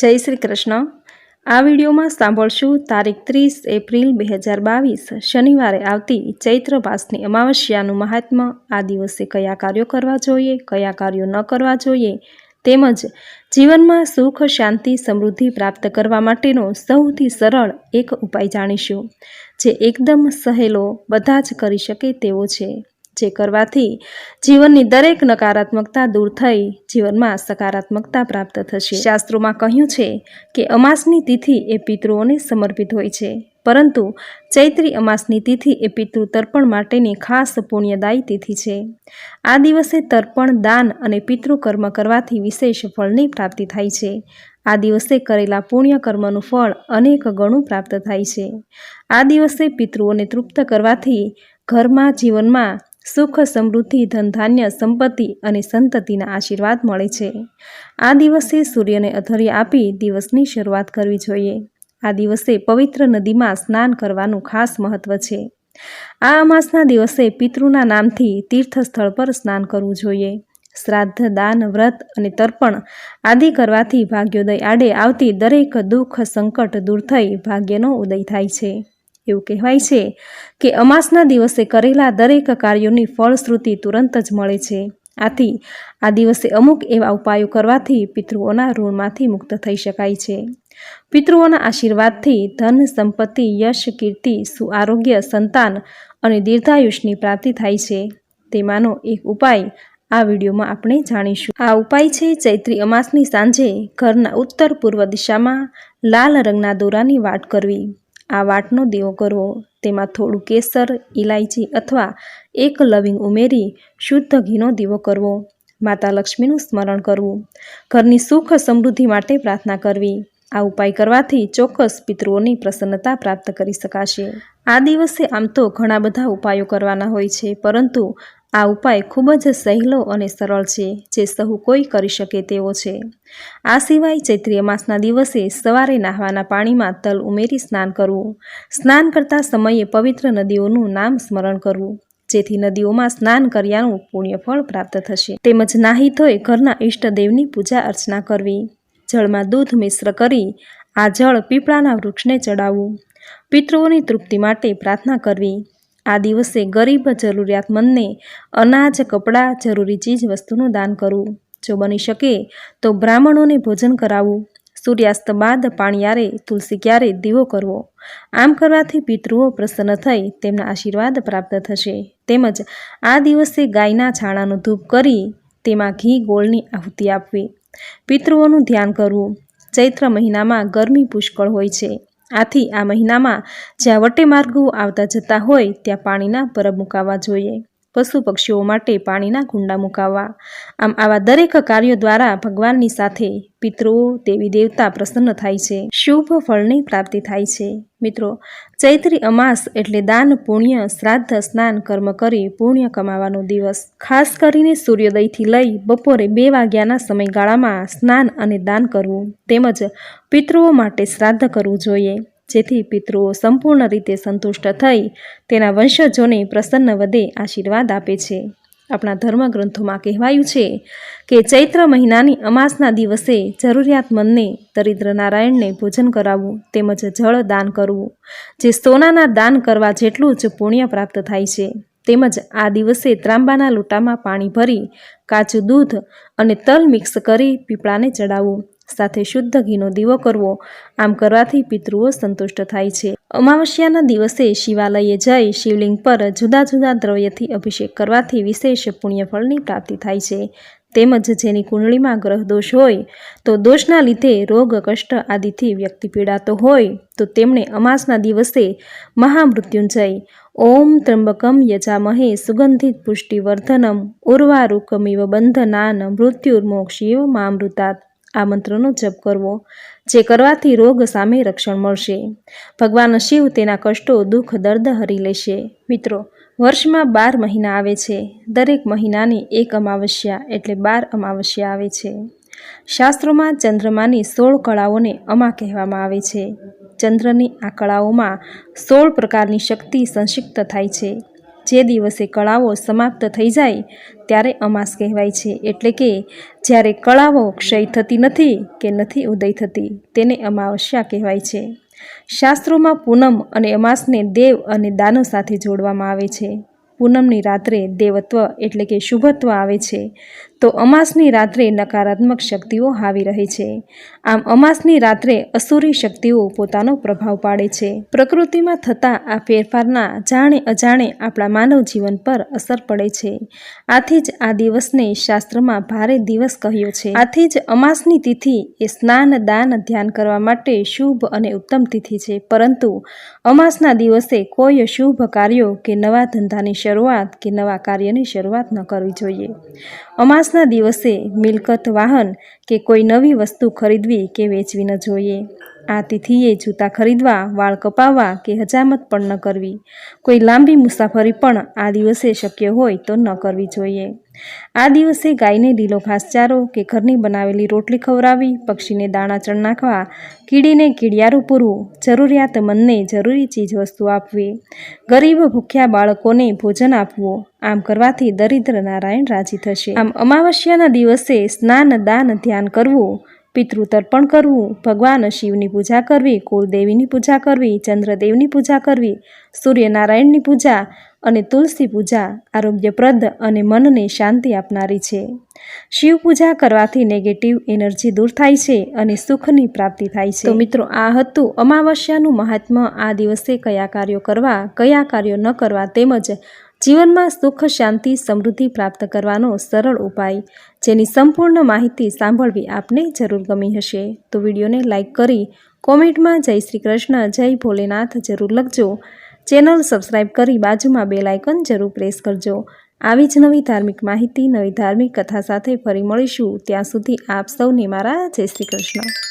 જય શ્રી કૃષ્ણ. આ વિડીયોમાં સાંભળશું તારીખ ત્રીસ એપ્રિલ બે હજાર બાવીસ, શનિવારે આવતી ચૈત્ર માસની અમાવસ્યાનું મહાત્મ્ય. આ દિવસે કયા કાર્યો કરવા જોઈએ, કયા કાર્યો ન કરવા જોઈએ, તેમજ જીવનમાં સુખ, શાંતિ, સમૃદ્ધિ પ્રાપ્ત કરવા માટેનો સૌથી સરળ એક ઉપાય જાણીશું, જે એકદમ સહેલો, બધા જ કરી શકે તેવો છે. જે કરવાથી જીવનની દરેક નકારાત્મકતા દૂર થઈ, જીવનમાં સકારાત્મકતા પ્રાપ્ત થશે. શાસ્ત્રોમાં કહ્યું છે કે અમાસની તિથિ એ પિતૃઓને સમર્પિત હોય છે. પરંતુ ચૈત્રી અમાસની તિથિ એ પિતૃ તર્પણ માટેની ખાસ પુણ્યદાયી તિથિ છે. આ દિવસે તર્પણ, દાન અને પિતૃ કર્મ કરવાથી વિશેષ ફળની પ્રાપ્તિ થાય છે. આ દિવસે કરેલા પુણ્ય કર્મનું ફળ અનેક ગણું પ્રાપ્ત થાય છે. આ દિવસે પિતૃઓને તૃપ્ત કરવાથી ઘરમાં, જીવનમાં સુખ, સમૃદ્ધિ, ધનધાન્ય, સંપત્તિ અને સંતતિના આશીર્વાદ મળે છે. આ દિવસે સૂર્યને અધર્ય આપી દિવસની શરૂઆત કરવી જોઈએ. આ દિવસે પવિત્ર નદીમાં સ્નાન કરવાનું ખાસ મહત્વ છે. આ અમાસના દિવસે પિતૃના નામથી તીર્થસ્થળ પર સ્નાન કરવું જોઈએ. શ્રાદ્ધ, દાન, વ્રત અને તર્પણ આદિ કરવાથી ભાગ્યોદય આડે આવતી દરેક દુઃખ સંકટ દૂર થઈ ભાગ્યનો ઉદય થાય છે. એવું કહેવાય છે કે અમાસના દિવસે કરેલા દરેક કાર્યોની ફળશ્રુતિ તુરંત જ મળે છે. આથી, આ દિવસે અમુક એવા ઉપાયો કરવાથી પિતૃઓના ઋણમાંથી મુક્ત થઈ શકાય છે. પિતૃઓના આશીર્વાદથી ધન, સંપત્તિ, યશ, કીર્તિ, સુઆરોગ્ય, સંતાન અને દીર્ઘાયુષની પ્રાપ્તિ થાય છે. તેમાંનો એક ઉપાય આ વિડીયોમાં આપણે જાણીશું. આ ઉપાય છે ચૈત્રી અમાસની સાંજે ઘરના ઉત્તર પૂર્વ દિશામાં લાલ રંગના દોરાની વાટ કરવી. આ વાટનો દીવો કરવો. તેમાં થોડું કેસર ઇલાયચી અથવા એક લવિંગ ઉમેરી શુદ્ધ ઘીનો દીવો કરવો. માતા લક્ષ્મીનું સ્મરણ કરવું. ઘરની સુખ સમૃદ્ધિ માટે પ્રાર્થના કરવી. આ ઉપાય કરવાથી ચોક્કસ પિતૃઓની પ્રસન્નતા પ્રાપ્ત કરી શકાશે. આ દિવસે આમ તો ઘણા બધા ઉપાયો કરવાના હોય છે, પરંતુ આ ઉપાય ખૂબ જ સહેલો અને સરળ છે, જે સહુ કોઈ કરી શકે તેવો છે. આ સિવાય ચૈત્રીય માસના દિવસે સવારે નાહવાના પાણીમાં તલ ઉમેરી સ્નાન કરવું. સ્નાન કરતા સમયે પવિત્ર નદીઓનું નામ સ્મરણ કરવું, જેથી નદીઓમાં સ્નાન કર્યાનું પુણ્યફળ પ્રાપ્ત થશે. તેમજ નાહી ધોઈ ઘરના ઈષ્ટદેવની પૂજા અર્ચના કરવી. જળમાં દૂધ મિશ્ર કરી આ જળ પીપળાના વૃક્ષને ચડાવવું. પિતૃઓની તૃપ્તિ માટે પ્રાર્થના કરવી. આ દિવસે ગરીબ જરૂરિયાતમંદને અનાજ, કપડાં જરૂરી ચીજ વસ્તુનું દાન કરવું. જો બની શકે તો બ્રાહ્મણોને ભોજન કરાવવું. સૂર્યાસ્ત બાદ પાણીયારે, તુલસી ક્યારે દીવો કરવો? આમ કરવાથી પિતૃઓ પ્રસન્ન થઈ તેમના આશીર્વાદ પ્રાપ્ત થશે. તેમજ આ દિવસે ગાયના છાણાનું ધૂપ કરી તેમાં ઘી ગોળની આહુતિ આપવી. પિતૃઓનું ધ્યાન કરવું. ચૈત્ર મહિનામાં ગરમી પુષ્કળ હોય છે. આથી આ મહિનામાં જ્યાં વટે માર્ગો આવતા જતા હોય ત્યાં પાણીના પરબ મુકાવવા જોઈએ. પશુ પક્ષીઓ માટે પાણીના કુંડા મુકાવવા આમ આવા દરેક કાર્યો દ્વારા ભગવાનની સાથે પિતૃઓ દેવી, દેવતા પ્રસન્ન થાય છે. શુભ ફળની પ્રાપ્તિ થાય છે. મિત્રો, ચૈત્રી અમાસ એટલે દાન, પુણ્ય, શ્રાદ્ધ, સ્નાન, કર્મ કરી પુણ્ય કમાવાનો દિવસ. ખાસ કરીને સૂર્યોદયથી લઈ બપોરે બે વાગ્યાના સમયગાળામાં સ્નાન અને દાન કરવું. તેમજ પિતૃઓ માટે શ્રાદ્ધ કરવું જોઈએ. જેથી પિતૃઓ સંપૂર્ણ રીતે સંતુષ્ટ થઈ તેના વંશજોને પ્રસન્ન વધે આશીર્વાદ આપે છે. આપણા ધર્મગ્રંથોમાં કહેવાયું છે કે ચૈત્ર મહિનાની અમાસના દિવસે જરૂરિયાતમંદને દરિદ્ર નારાયણને ભોજન કરાવવું તેમજ જળ દાન કરવું, જે સોનાના દાન કરવા જેટલું જ પુણ્ય પ્રાપ્ત થાય છે, તેમજ આ દિવસે ત્રાંબાના લોટામાં પાણી ભરી, કાચું દૂધ અને તલ મિક્સ કરી પીપળાને ચડાવવું સાથે શુદ્ધ ઘીનો દીવો કરવો, આમ કરવાથી પિતૃઓ સંતુષ્ટ થાય છે. અમાવસ્યાના દિવસે શિવાલયે જઈ શિવલિંગ પર જુદા જુદા દ્રવ્યથી અભિષેક કરવાથી વિશેષ પુણ્યફળની પ્રાપ્તિ થાય છે. તેમજ જેની કુંડળીમાં ગ્રહદોષ હોય, તો દોષના લીધે રોગ, કષ્ટ આદિથી વ્યક્તિ પીડાતો હોય, તો તેમણે અમાસના દિવસે મહામૃત્યુંજય, ઓમ ત્રંબકમ યજામહે સુગંધિત પુષ્ટિવર્ધનમ, ઉર્વારુકમિવ બંધનાન મૃત્યુર્મોક્ષિવ મામૃતાત. આ મંત્રનો જપ કરવો, જે કરવાથી રોગ સામે રક્ષણ મળશે. ભગવાન શિવ તેના કષ્ટો, દુઃખ, દર્દ હરી લેશે. મિત્રો, વર્ષમાં બાર મહિના આવે છે. દરેક મહિનાની એક અમાવસ્યા એટલે બાર અમાવસ્યા આવે છે. શાસ્ત્રોમાં ચંદ્રમાની સોળ કળાઓને અમા કહેવામાં આવે છે. ચંદ્રની આ કળાઓમાં સોળ પ્રકારની શક્તિ સંક્ષિપ્ત થાય છે. જે દિવસે કળાઓ સમાપ્ત થઈ જાય, ત્યારે અમાસ કહેવાય છે. એટલે કે, જ્યારે કળાઓ ક્ષય થતી નથી કે નથી ઉદય થતી, તેને અમાવસ્યા કહેવાય છે. શાસ્ત્રોમાં પૂનમ અને અમાસને દેવ અને દાનો સાથે જોડવામાં આવે છે. પૂનમની રાત્રે દેવત્વ એટલે કે શુભત્વ આવે છે. તો અમાસની રાત્રે નકારાત્મક શક્તિઓ હાવી રહે છે. આમ અમાસની રાત્રે અસુરી શક્તિઓ પોતાનો પ્રભાવ પાડે છે. પ્રકૃતિમાં થતા આ ફેરફારના જાણે અજાણે આપણા માનવ જીવન પર અસર પડે છે. આથી જ આ દિવસને શાસ્ત્રમાં ભારે દિવસ કહ્યો છે. આથી જ અમાસની તિથિ એ સ્નાન, દાન, ધ્યાન કરવા માટે શુભ અને ઉત્તમ તિથિ છે. પરંતુ અમાસના દિવસે કોઈ શુભ કાર્યો કે નવા ધંધાની શરૂઆત કે નવા કાર્યની શરૂઆત ન કરવી જોઈએ. અમાસના દિવસે મિલકત વાહન કે કોઈ નવી વસ્તુ ખરીદવી કે વેચવી ન જોઈએ. આ તિથિએ જૂતા ખરીદવા, વાળ કપાવવા કે હજામત પણ ન કરવી. કોઈ લાંબી મુસાફરી પણ આ દિવસે શક્ય હોય તો ન કરવી જોઈએ. આ દિવસે ગાયને લીલો ઘાસચારો કે ઘરની બનાવેલી રોટલી ખવડાવી, પક્ષીને દાણા ચણ નાખવા, કીડીને કીડિયારું પૂરવું જરૂરિયાતમંદને જરૂરી ચીજવસ્તુ આપવી. ગરીબ ભૂખ્યા બાળકોને ભોજન આપવું. આમ કરવાથી દરિદ્ર નારાયણ રાજી થશે. આમ અમાવસ્યાના દિવસે સ્નાન દાન ધ્યાન કરવું પિતૃ તર્પણ કરવું, ભગવાન શિવની પૂજા કરવી, કુળદેવીની પૂજા કરવી, ચંદ્રદેવની પૂજા કરવી, સૂર્યનારાયણની પૂજા અને તુલસી પૂજા આરોગ્યપ્રદ અને મનને શાંતિ આપનારી છે. શિવ પૂજા કરવાથી નેગેટિવ એનર્જી દૂર થાય છે અને સુખની પ્રાપ્તિ થાય છે. તો મિત્રો, આ હતું અમાવસ્યાનું મહાત્મ્ય. આ દિવસે કયા કાર્યો કરવા, કયા કાર્યો ન કરવા તેમજ જીવનમાં સુખ, શાંતિ, સમૃદ્ધિ પ્રાપ્ત કરવાનો સરળ ઉપાય. જેની સંપૂર્ણ માહિતી સાંભળવી આપને જરૂર ગમી હશે. તો વિડીયોને લાઇક કરી કોમેન્ટમાં જય શ્રી કૃષ્ણ, જય ભોલેનાથ જરૂર લખજો. ચેનલ સબસ્ક્રાઇબ કરી બાજુમાં બે લાઇકન જરૂર પ્રેસ કરજો. આવી જ નવી ધાર્મિક માહિતી, નવી ધાર્મિક કથા સાથે ફરી મળીશું. ત્યાં સુધી આપ સૌને મારા જય શ્રી કૃષ્ણ.